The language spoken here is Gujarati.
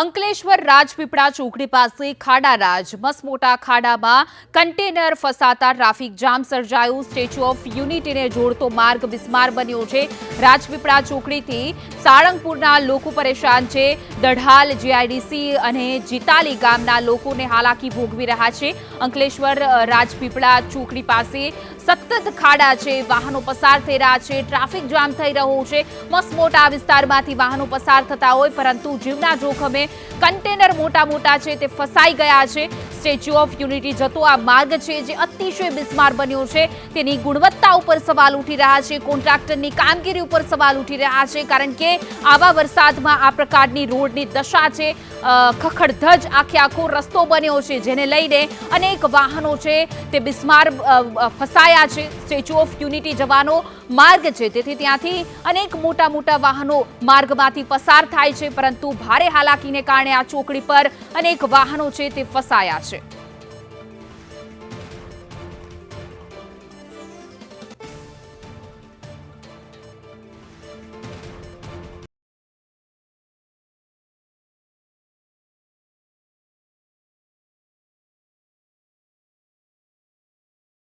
અંકલેશ્વર રાજપીપળા ચોકડી પાસે ખાડા રાજ મસમોટા ખાડામાં કન્ટેનર ફસાતા ટ્રાફિક જામ સર્જાયું. સ્ટેચ્યુ ઓફ યુનિટીને જોડતો માર્ગ બિસ્માર બન્યો છે. રાજપીપળા ચોકડીથી સાળંગપુરના લોકો પરેશાન છે. દઢાલ, જીઆઈડીસી અને જીતાલી ગામના લોકોને હાલાકી ભોગવી રહ્યા છે. અંકલેશ્વર રાજપીપળા ચોકડી પાસે સતત ખાડા છે, વાહનો પસાર થઈ રહ્યા છે, ટ્રાફિક જામ થઈ રહ્યો છે. મસમોટા વિસ્તારમાંથી વાહનો પસાર થતા હોય, પરંતુ જીવના જોખમે કન્ટેનર મોટા મોટા છે, તે ફસાઈ ગયા છે. સ્ટેચ્યુ ઓફ યુનિટી જતો આ માર્ગ છે જે અતિશય બિસ્માર બન્યો છે. તેની ગુણવત્તા ઉપર સવાલ ઉઠી રહ્યા છે. કોન્ટ્રાક્ટરની કામગીરી ઉપર સવાલ ઉઠી રહ્યા છે કારણ કે આવા વરસાદમાં આ પ્રકારની રોડની દશા છે. ખખડધજ આખે આખો રસ્તો બન્યો છે જેને લઈને અનેક વાહનો છે તે બિસ્માર ફસાયા છે. સ્ટેચ્યુ ઓફ યુનિટી જવાનો માર્ગ છે. તેથી ત્યાંથી અનેક મોટા મોટા વાહનો માર્ગમાંથી પસાર થાય છે. પરંતુ ભારે હાલાકીને કારણે આ ચોકડી પર અનેક વાહનો છે તે ફસાયા છે.